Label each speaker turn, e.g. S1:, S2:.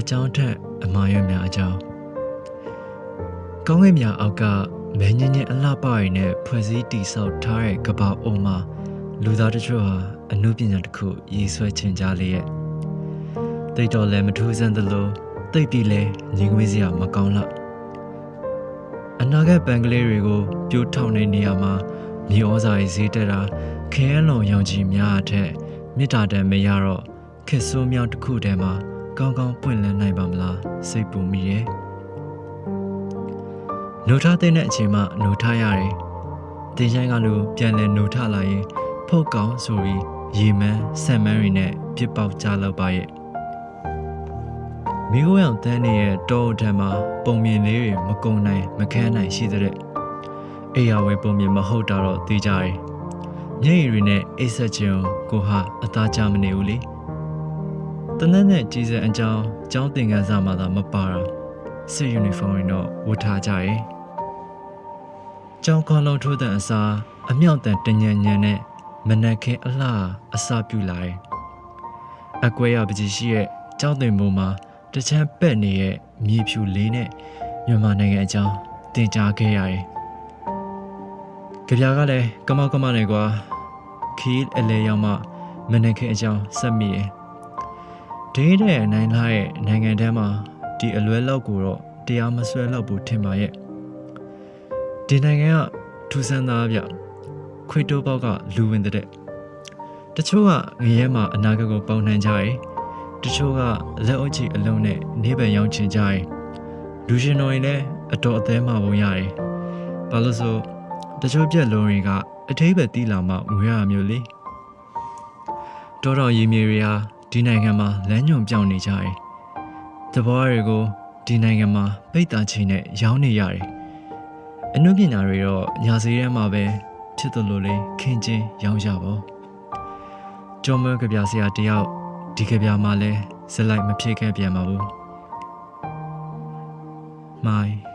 S1: အကြောင်းထက်အမှားရများအကြောင်းကောင်းကင်များအောက်ကမဲညင်းညင်းအလှပရည်နဲ့ဖွဲ့စည်းတည်ဆောက်ထားတဲ့ကပ္ပအုံမှာလူသားတို့ဟာအမှုပညာတစ်ခုရေးဆွဲချင်ကြလေရဲ့တိတ်တော်လည်းမထူးဆန်းသလိုတိတ်ပြီးလဲညီငွေစရာမကောင်းလောက်အနာဂတ်ပန်ကလေးတွေကိုပြိုးထောင်နေနေရမှာမြေဩဇာရေးဈေးတက်တာခဲလွန်ရောင်ကြီးများအထက်မေတ္တာတန်မရတော့ခစ်ဆိုးမြောက်တစ်ခုတည်းမှာ ကောင်းကောင်းပွင့်လန်းနိုင်ပါမလားစိတ်ပူမိရဲ့နှုတ်ထားတဲ့အချိန်မှနှုတ်ထားရတယ်တင်ချိုင်းကလူပြန်လဲနှုတ်ထလာရင်ဖုတ်ကောင်းဆိုပြီးရေမန်းဆန်မန်းတွေနဲ့ပြစ်ပေါက်ကြလောက်ပါရဲ့မိခိုးရောင်တန်းနေတဲ့တောအထက်မှာပုံမြင်လေးတွေမကုံနိုင်မခန်းနိုင်ရှိတဲ့အေယာဝဲပုံမြင်မဟုတ်တာတော့သိကြတယ်မျက်ရည်တွေနဲ့အိတ်ဆက်ခြင်းကိုဟာအသားကြမနေဘူးလေ တနက်နဲ့ကြီးစံအကြောင်းကျောင်းသင်ခန်းစာမှာသာမပါတာစစ်ယူနီဖောင်းတွေတော့ဝတ်ထားကြရဲ့ကျောင်းခေါင်းလုံးထိုးတဲ့အစားအမြောက်တန်တညံညံနဲ့မနက်ခင်းအလှအစာပြူလာတယ်အကွဲရပကြီးရှိရဲ့ကျောင်းသင်ပုံမှာတချမ်းပက်နေတဲ့မြေဖြူလေးနဲ့မြန်မာနိုင်ငံအကြောင်းသင်ကြားခဲ့ရတယ်ကြပြားကလည်းကမောက်ကမနဲ့ကွာခီးအလဲရောက်မှမနက်ခင်းအကြောင်းစက်မိရဲ့ ဒေးတဲ့နိုင်လာရဲ့နိုင်ငံထဲမှာဒီအလွဲလောက်ကိုတော့တရားမဆွဲလောက်ဘူးထင်ပါရဲ့ဒီနိုင်ငံကထူဆန်းသားဗျခွေတိုးပေါက်ကလူဝင်တဲ့တချို့ကငရဲမှာအနာဂတ်ကိုပေါင်နှံကြရဲ့တချို့ကလက်အုပ်ချီအလုံးနဲ့နေပန်ရောင်းချင်ကြရဲ့လူရှင်တော်ရင်လည်းအတော်အသေးမှပုံရတယ်ဘာလို့ဆိုတချို့ပြက်လုံးတွေကအထိပ္ပယ်တီးလာမှငွေရမျိုးလေတော်တော်ရည်မြေတွေဟာ ဒီနိုင်ငံမှာလမ်းညွန်ပြောင်းနေကြတယ်တဘောတွေကိုဒီနိုင်ငံမှာပိတ်တာချိန်နဲ့ရောင်းနေရတယ်အနုပညာတွေတော့ညာစီထဲမှာပဲဖြစ်သလိုလေးခင်းချင်းရောင်းရပါကျော်မကပြဆရာတယောက်ဒီကပြမှာလဲဇက်လိုက်မဖြစ်ခဲ့ပြန်ပါဘူးမိုင်း